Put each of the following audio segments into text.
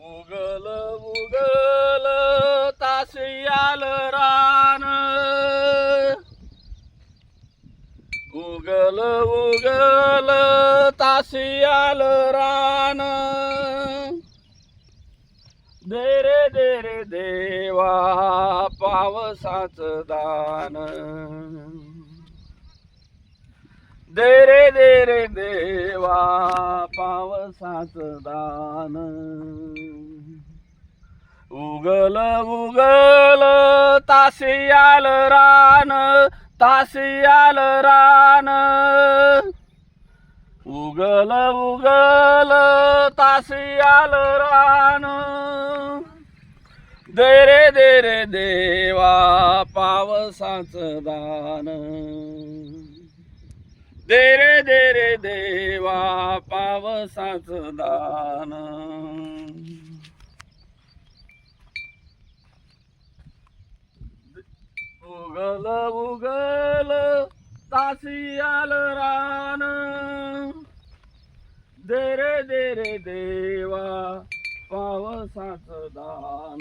उगल उगल तासियाल रान. उगल उगल तासियाल रान. दे रे दे रे देवा पावसाचं दान. दे रे दे रे देवा पावसाचं दान. उगल उगल तासियाल रान तासियाल रान. उगल उगल तासियाल रान. दे रे दे रे देवा पावसाच दान. दे रे दे रे देवा पावसाच दान. उगल उगल तासियाल रान. दे रे दे रे देवा पावसाच दान.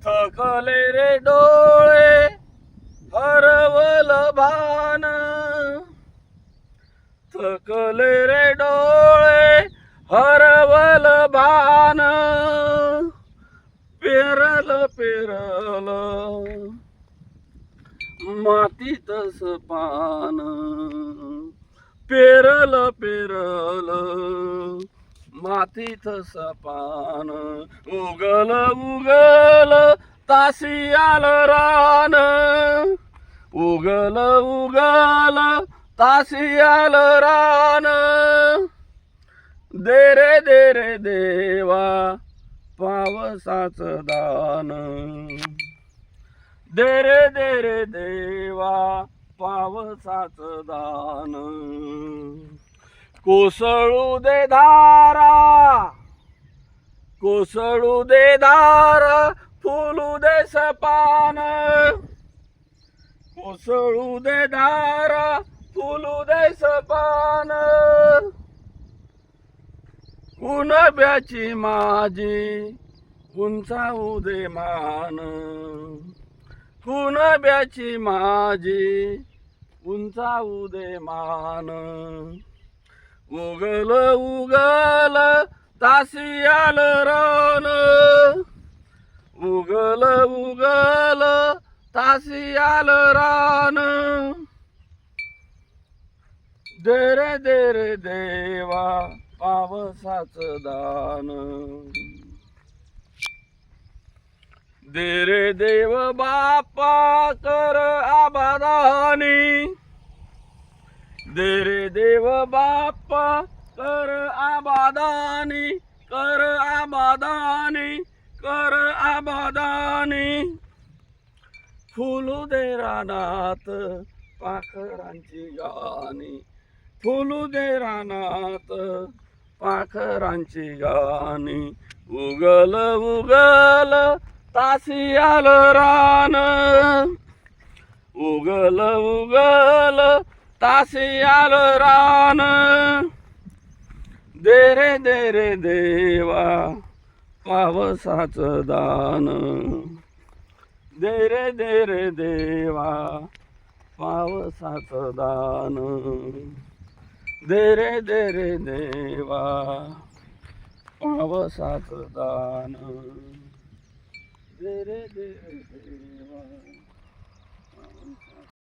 थकले रे डो भान थकले रे डोळे हरवल भान पेरल पेरल. मातीतस पान पेरल पेरल. मातीतच पान उगल उगल तासियाल रान. उगल उगल तासियाल रान. दे रे दे रे देवा पावसाच दान. दे रे दे रे देवा पावसाच दान. कोसळू दे धारा कोसळू दे धारा फुलू दे सपान. कोसळू दे धारा फुलू दे सपान. कुणब्याची माझी उंचावू दे मान. कुणब्याची माझी उंचावू दे मान. उगल उगल तासियाल रान. उगल उगल तासियाल रान दे रे दे रे देवा पावसाचं दान दे रे देव बापा कर आबादानी दे रे देव बाप्पा कर आबादानी कर आबादानी कर आबादानी फुलू दे रानात पाखरांची गाणी फुलू दे रानात पाखरांची गाणी उगल उगल तासियाल रान. उगल उगल तासी तासियाल रान. दे रे दे रे देवा पावसाचं दान. दे रे दे रे देवा पावसाच दान. दे रे दे रे देवा पावसाच दान. दे रे दे रे देवा.